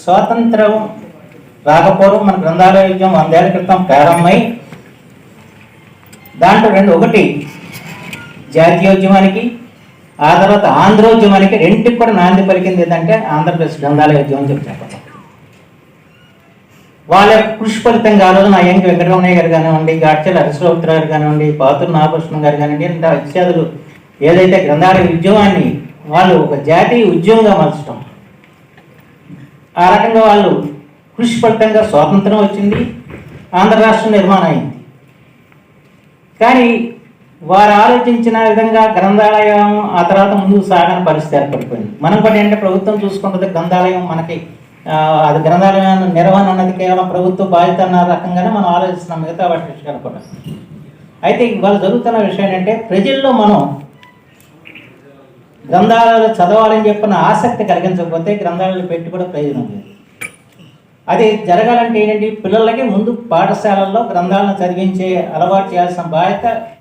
స్వాతంత్రం రాకపోవడం మన గ్రంథాలయ యుద్ధం వందేళ్ళ క్రితం ప్రారంభమై దాంట్లో రెండు ఒకటి జాతీయోద్యమానికి ఆ తర్వాత ఆంధ్రోద్యమానికి రెండుకి కూడా నాంది పలికింది ఏంటంటే ఆంధ్రప్రదేశ్ గ్రంథాలయ ఉద్యమం అని చెప్పి చెప్పచ్చు. వాళ్ళ కృషి ఫలితంగా ఆ రోజున అయ్యంకి వెంకటరమణయ్య గారు కానివ్వండి గాడ్చల హరిశ్రోత్ర గారు కానివ్వండి పాతురు నాగభూషణం గారు కానివ్వండి అంటే ఇత్యాదులు ఏదైతే గ్రంథాలయ ఉద్యమాన్ని వాళ్ళు ఒక జాతీయ ఉద్యమంగా మలచడం ఆ రకంగా వాళ్ళు కృషి ఫలితంగా స్వాతంత్రం వచ్చింది ఆంధ్ర రాష్ట్రం నిర్మాణం అయింది కానీ వారు ఆలోచించిన విధంగా గ్రంథాలయం ఆ తర్వాత ముందుకు సాగని పరిస్థితి ఏర్పడిపోయింది. మనం కూడా ఏంటంటే ప్రభుత్వం చూసుకుంటుంది గ్రంథాలయం మనకి అది గ్రంథాలయం నిర్వహణ అన్నది కేవలం ప్రభుత్వ బాధ్యత అన్న రకంగానే మనం ఆలోచిస్తున్నాం మిగతా వాటి విషయాలు కూడా. అయితే ఇవాళ జరుగుతున్న విషయం ఏంటంటే ప్రజల్లో మనం గ్రంథాలయాలు చదవాలని చెప్పిన ఆసక్తి కలిగించకపోతే గ్రంథాలయాలు పెట్టి కూడా ప్రయోజనం లేదు. అది జరగాలంటే ఏంటంటే పిల్లలకి ముందు పాఠశాలల్లో గ్రంథాలను చదివించే అలవాటు చేయాల్సిన బాధ్యత